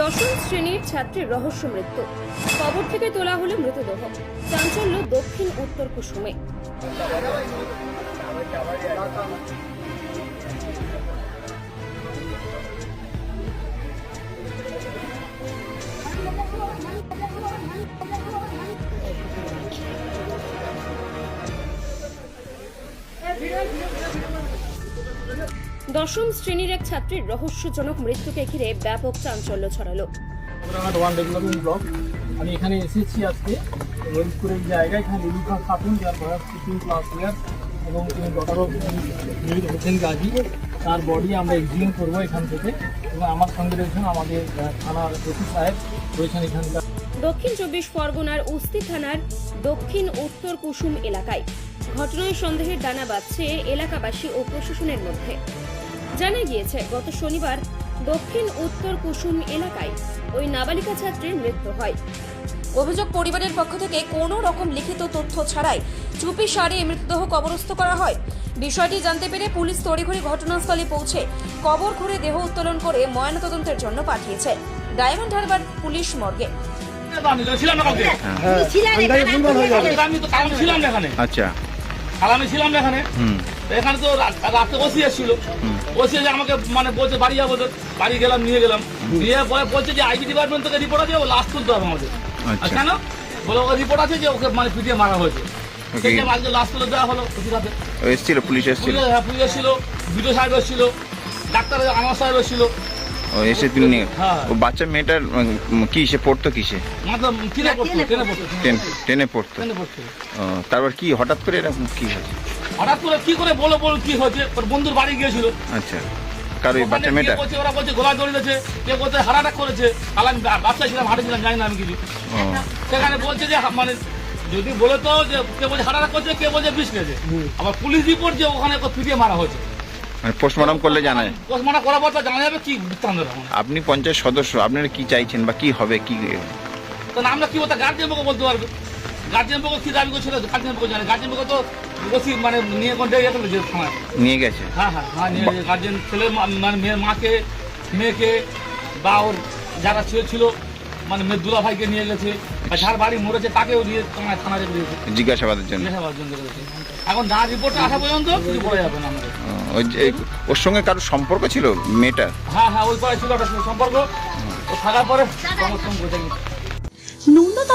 দশম শ্রেণির ছাত্রীর রহস্য মৃত্যু। কবর থেকে তোলা হলো মৃতদেহ। চাঞ্চল্য দক্ষিণ উত্তর কুসুমে। দশম শ্রেণির এক ছাত্রীর রহস্যজনক মৃত্যুকে ঘিরে ব্যাপক চাঞ্চল্য ছড়ালো। One development block. আমি এখানে এসেছি আজকে। ললিতপুরের জায়গায় এখানে লিলিকা খাতুন যার বয়স ফিফটিন ক্লাস ইয়ার এবং তিনি ডক্টর হোসেন গাজী। তার বডি আমরা এক্সিউম করব এখান থেকে। এবং আমার সঙ্গে রয়েছেন আমাদের থানার ওসি সাহেব। রয়েছেন এখানকার। দক্ষিণ চব্বিশ পরগনার উস্তি থানার দক্ষিণ উত্তর কুসুম এলাকায়। ঘটনায় সন্দেহের দানা বাঁধছে এলাকাবাসী ও প্রশাসনের মধ্যে। জানা গিয়েছে গত শনিবার দক্ষিণ উত্তর কুসুম এলাকায় ওই নাবালিকা ছাত্রীর মৃত্যু হয়। অভিযোগ পরিবারের পক্ষ থেকে কোনো রকম লিখিত তথ্য ছাড়াই চুপি সারে মৃতদেহ কবরস্থ করা হয়। বিষয়টি জানতে পেরে পুলিশ তড়িঘড়ি ঘটনাস্থলে পৌঁছে কবর খুঁড়ে দেহ উত্তোলন করে ময়নাতদন্তের জন্য পাঠিয়েছে। ডায়মন্ড হারবার পুলিশ মর্গে। আমি তো ছিলাম না কালকে আমি তো কালকে ছিলাম না এখানে। আচ্ছা। ছিলাম এখানে। এখানে তো রাতে ওসি এসেছিল। ওসি এসে আমাকে মানে বলছে বাড়ি যাব তো বাড়ি গেলাম নিয়ে গেলাম। নিয়ে পরে বলছে যে আইবি ডিপার্টমেন্ট থেকে রিপোর্ট আছে ও লাশ তুলতে হবে আমাদের। আচ্ছা। কেন? বলে ও রিপোর্ট আছে যে ওকে মানে পিটিয়ে মারা হয়েছে. আজকে তুলে দেওয়া হলো হাতে। পুলিশ এসছিল। হ্যাঁ পুলিশ এসেছিল। বিডিও সাহেব এসেছিল। ডাক্তার আমার সাহেব এসেছিল। ও এসে তিনি নিয়ে হ্যাঁ। ও বাচ্চা মেয়েটার উম, কি সে পড়তো কিসে পড়তো টেন টেনে পড়তো। ও, তারপর কি হঠাৎ করে এরকম কি হয়েছে? হঠাৎ করে কি করে বলো বলো কি হয়েছে? ওর বন্ধুর বাড়ি গিয়েছিল। আচ্ছা। কার বাচ্চা মেয়েটা? বলছে, ওরা বলছে গোলা দৌড়েছে কেউ বলছে হার্ট অ্যাটাক করেছে। কাল আমি বাচ্চা ছিলাম হাটে ছিলাম জানি না আমি কিছু। সেখানে বলছে যে মানে যদি বলে তো যে কে বলছে হার্ট করছে কে বলছে বিষ খেয়েছে। আবার পুলিশ রিপোর্ট যে ওখানে পিটিয়ে মারা হয়েছে। মানে পোস্টমর্টম করলে জানায়? পোস্টমার্টম করার পর তো জানা যাবে কি বৃত্তান্ত আপনি পঞ্চায়েত সদস্য আপনারা কি চাইছেন বা কি হবে কি তো আমরা কি বলতে গার্জিয়ান পক্ষ বলতে পারবে? গার্জিয়ান পক্ষ কি দাবি করছিল? গার্জিয়ান পক্ষ জানে। গার্জিয়ান তো মানে নিয়ে কোন জায়গায় গেছিল যে থানায় নিয়ে গেছে। হ্যাঁ হ্যাঁ হ্যাঁ নিয়ে গার্জেন ছেলের মা- মানে মেয়ের মাকে মেয়েকে বা ওর যারা ছিল ছিল মানে মেয়ের দুলা ভাইকে নিয়ে গেছে। আর যার বাড়ি মরেছে তাকেও নিয়ে থানায় থানায় দিয়েছে। জিজ্ঞাসাবাদের জন্য। এখন না রিপোর্টটা আসা পর্যন্ত কিছু বলা যাবে না আমাদের। ওই যে ওর সঙ্গে কারোর সম্পর্ক ছিল মেয়েটা হ্যাঁ হ্যাঁ ওই পাড়ায় ছিল একটা সম্পর্ক। ও থাকার পরে সমর্থন করে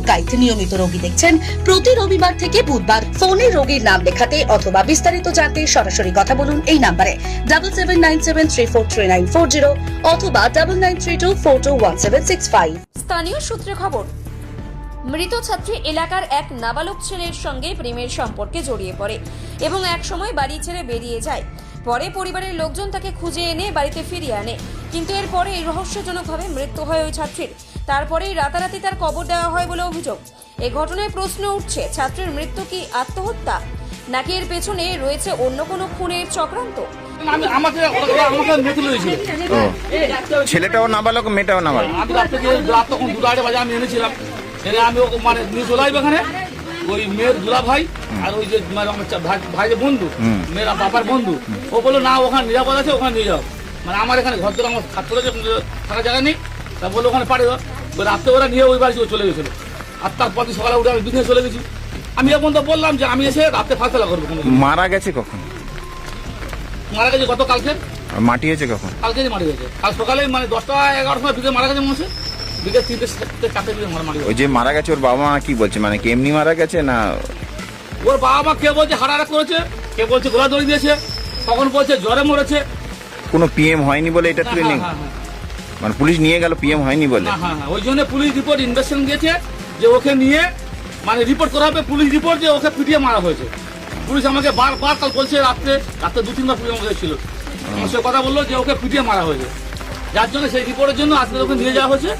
Purkait নিয়মিত রোগী দেখছেন। প্রতি রবিবার থেকে বুধবার ফোনে রোগীর নাম লেখাতে অথবা বিস্তারিত জানতে সরাসরি কথা বলুন এই নাম্বারে। Double seven nine seven three four three nine four zero অথবা double nine three two four two one seven six five স্থানীয় সূত্রে খবর, মৃত ছাত্রী এলাকার এক নাবালক ছেলের সঙ্গে প্রেমের সম্পর্কে জড়িয়ে পড়ে এবং এক সময় বাড়ি ছেড়ে বেরিয়ে যায়। পরে পরিবারের লোকজন তাকে খুঁজে এনে বাড়িতে ফিরিয়ে আনে। কিন্তু এরপরে রহস্যজনকভাবে মৃত্যু হয় ওই ছাত্রীর। তারপরেই রাতারাতি তার কবর দেওয়া হয় বলে অভিযোগ। এ ঘটনায় প্রশ্ন উঠছে ছাত্রীর মৃত্যু কি আত্মহত্যা? নাকি এর পেছনে রয়েছে অন্য কোনো খুনের চক্রান্ত? আমাকে ওরা- ওরা আমাকে ছেলেটাও নাবালক মেয়েটাও নাবালক? আমি রাত থেকে রাত তখন দুটো আড়াই বাজে আমি এনেছিলাম। এনে আমি ওকে মানে নিয়ে চলে আসব এখানে। ওই মেয়ের দুলা ভাই আর ওই যে মানে আমার ভাই- ভাই যে বন্ধু। মেয়ের বাবার বন্ধু ও বলল না ওখানে নিরাপদ আছে ওখানে নিয়ে যাও। মানে আমার এখানে ঘর ধরে আমার ছাত্র থাকার জায়গা নেই। তা বলল ওখানে পারে দাও। ওই রাত্রে ওরা নিয়ে ওই বাড়ি চলে গেছিল। আর তারপর সকালে উঠে আমি বিজনেস চলে গেছি। আমি এখন তো বললাম যে আমি এসে রাতে ফাঁসলা করব কোনো মারা গেছে কখন? মারা গেছে গত কালকে? আর মাটি হয়েছে কখন? কালকে মারা গেছে। কাল সকালে মানে দশটা এগারোটার সময় বিকেল মারা গেছে মনে হচ্ছে। বিকেল তিনটে চারটে দিকে মারা মারা গেছে ওই যে মারা গেছে ওর বাবা মা কি বলছে? মানে কি এমনি মারা গেছে না? ওর বাবা মা কে বলছে হারাহারা করেছে? কে বলছে গোলা দড়ি দিয়েছে? তখন বলছে জ্বরে মরেছে? কোনো পিএম হয়নি বলে এটা তুলে হ্যাঁ, নেই মানে পুলিশ নিয়ে গেল পিএম হয়নি বলে। হ্যাঁ, হ্যাঁ, হ্যাঁ। ওই জন্য পুলিশ রিপোর্ট ইনভেস্টিগেশন গিয়েছে যে ওকে নিয়ে মানে রিপোর্ট করা হবে পুলিশ রিপোর্ট যে ওকে পিটিয়ে মারা হয়েছে। পুলিশ আমাকে বারবার কাল বলছে রাত্রে রাত্রে দু তিনবার পুলিশ আমাকে ছিল সাথে কথা বলল যে ওকে পিটিয়ে মারা হয়েছে। যার জন্য সেই রিপোর্টের জন্য আজকে ওকে নিয়ে যাওয়া হয়েছে।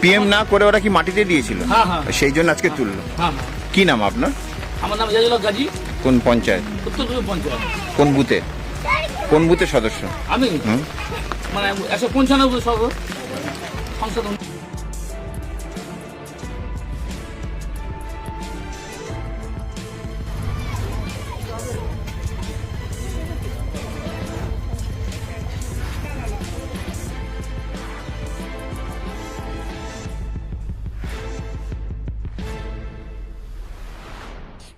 পিএম না করে ওরা কি মাটিতে দিয়েছিল? হ্যাঁ, হ্যাঁ। সেই জন্য আজকে তুললো। হ্যাঁ হ্যাঁ। কি নাম আপনার? আমার নাম জাজুল গাজী। কোন পঞ্চায়েত? উত্তর পঞ্চায়েত। কোন বুথে? কোন বুথের সদস্য? আমি। মানে একশো পঞ্চানব্বই সর্ব সংসদ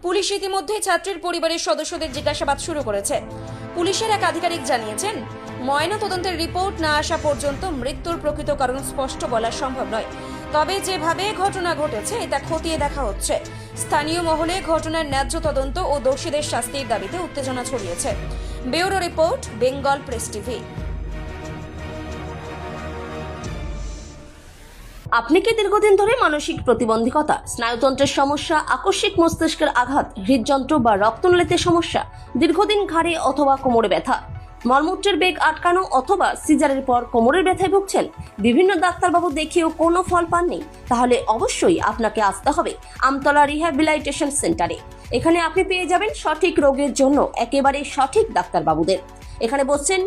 পুলিশ ইতিমধ্যে ছাত্রীর পরিবারের সদস্যদের জিজ্ঞাসাবাদ শুরু করেছে। পুলিশের এক আধিকারিক জানিয়েছেন, ময়না তদন্তের রিপোর্ট না আসা পর্যন্ত মৃত্যুর প্রকৃত কারণ স্পষ্ট বলা সম্ভব নয়। তবে যেভাবে ঘটনা ঘটেছে, এটা খতিয়ে দেখা হচ্ছে। স্থানীয় মহলে ঘটনার ন্যায্য তদন্ত ও দোষীদের শাস্তির দাবিতে উত্তেজনা ছড়িয়েছে। Bureau report, Bengal press TV. আপনি কি দীর্ঘদিন ধরে মানসিক প্রতিবন্ধকতা, স্নায়ুতন্ত্রের সমস্যা, আকস্মিক মস্তিষ্কের আঘাত, হৃদযন্ত্র বা রক্তনালীতে সমস্যা, দীর্ঘদিন ঘাড়ে অথবা কোমরে ব্যথা, মলমূত্রের বেগ আটকানো অথবা সিজারের পর কোমরের ব্যথায় ভুগছেন? বিভিন্ন ডাক্তারবাবু দেখিয়েও কোনো ফল পাননি? তাহলে অবশ্যই আপনাকে আসতে হবে আমতলা রিহ্যাবিলাইটেশন সেন্টারে। এখানে আপনি পেয়ে যাবেন সঠিক রোগের জন্য একেবারে সঠিক ডাক্তারবাবুদের। এখানে বসছেন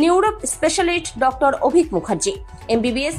neuro specialist doctor Avik Mukherjee, MBBS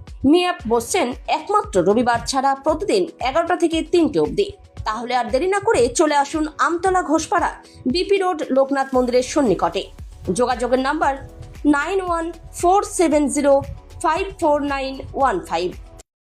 MIAP বসছেন একমাত্র রবিবার ছাড়া প্রতিদিন এগারোটা থেকে তিনটে অবধি। তাহলে আর দেরি না করে চলে আসুন আমতলা ঘোষপাড়া, বিপি রোড, লোকনাথ মন্দিরের সন্নিকটে। যোগাযোগের number nine one four seven zero five four nine one five.